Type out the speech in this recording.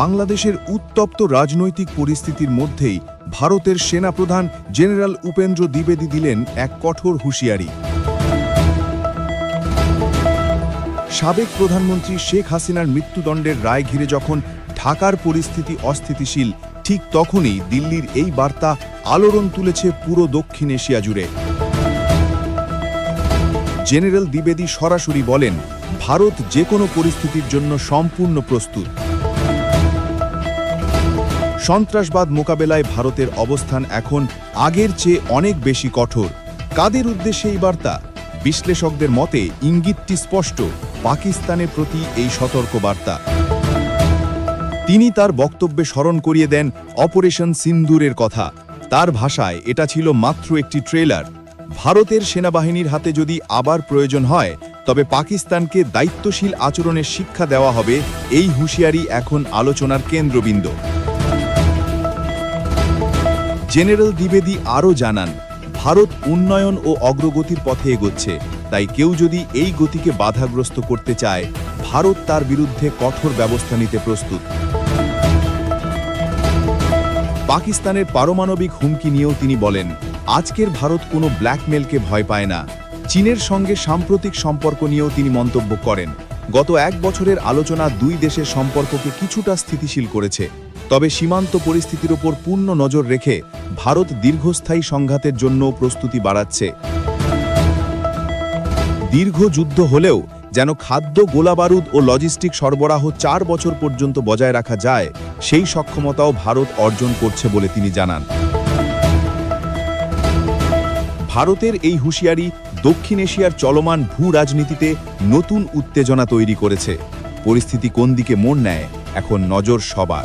বাংলাদেশের উত্তপ্ত রাজনৈতিক পরিস্থিতির মধ্যেই ভারতের সেনাপ্রধান জেনারেল উপেন্দ্র দ্বিবেদী দিলেন এক কঠোর হুঁশিয়ারি। সাবেক প্রধানমন্ত্রী শেখ হাসিনার মৃত্যুদণ্ডের রায় ঘিরে যখন ঢাকার পরিস্থিতি অস্থিতিশীল, ঠিক তখনই দিল্লির এই বার্তা আলোড়ন তুলেছে পুরো দক্ষিণ এশিয়া জুড়ে। জেনারেল দ্বিবেদী সরাসরি বলেন, ভারত যে কোনো পরিস্থিতির জন্য সম্পূর্ণ প্রস্তুত। সন্ত্রাসবাদ মোকাবেলায় ভারতের অবস্থান এখন আগের চেয়ে অনেক বেশি কঠোর। কাদের উদ্দেশ্যে এই বার্তা? বিশ্লেষকদের মতে, ইঙ্গিতটি স্পষ্ট, পাকিস্তানের প্রতি এই সতর্ক বার্তা তিনি তার বক্তব্যে স্মরণ করিয়ে দেন অপারেশন সিন্দুরের কথা। তার ভাষায় এটা ছিল মাত্র একটি ট্রেলার। ভারতের সেনাবাহিনীর হাতে যদি আবার প্রয়োজন হয়, তবে পাকিস্তানকে দায়িত্বশীল আচরণের শিক্ষা দেওয়া হবে, এই হুঁশিয়ারি এখন আলোচনার কেন্দ্রবিন্দু। জেনারেল দ্বিবেদী আরও জানান, ভারত উন্নয়ন ও অগ্রগতির পথে এগোচ্ছে, তাই কেউ যদি এই গতিকে বাধাগ্রস্ত করতে চায়, ভারত তার বিরুদ্ধে কঠোর ব্যবস্থা নিতে প্রস্তুত। পাকিস্তানের পারমাণবিক হুমকি নিয়েও তিনি বলেন, আজকের ভারত কোনো ব্ল্যাকমেলকে ভয় পায় না। চীনের সঙ্গে সাম্প্রতিক সম্পর্ক নিয়েও তিনি মন্তব্য করেন, গত এক বছরের আলোচনা দুই দেশের সম্পর্ককে কিছুটা স্থিতিশীল করেছে, তবে সীমান্ত পরিস্থিতির ওপর পূর্ণ নজর রেখে ভারত দীর্ঘস্থায়ী সংঘাতের জন্য প্রস্তুতি বাড়াচ্ছে। দীর্ঘ যুদ্ধ হলেও যেন খাদ্য, গোলাবারুদ ও লজিস্টিক সরবরাহ চার বছর পর্যন্ত বজায় রাখা যায়, সেই সক্ষমতাও ভারত অর্জন করছে বলে তিনি জানান। ভারতের এই হুঁশিয়ারি দক্ষিণ এশিয়ার চলমান ভূ রাজনীতিতে নতুন উত্তেজনা তৈরি করেছে। পরিস্থিতি কোন দিকে মোড় নেয়, এখন নজর সবার।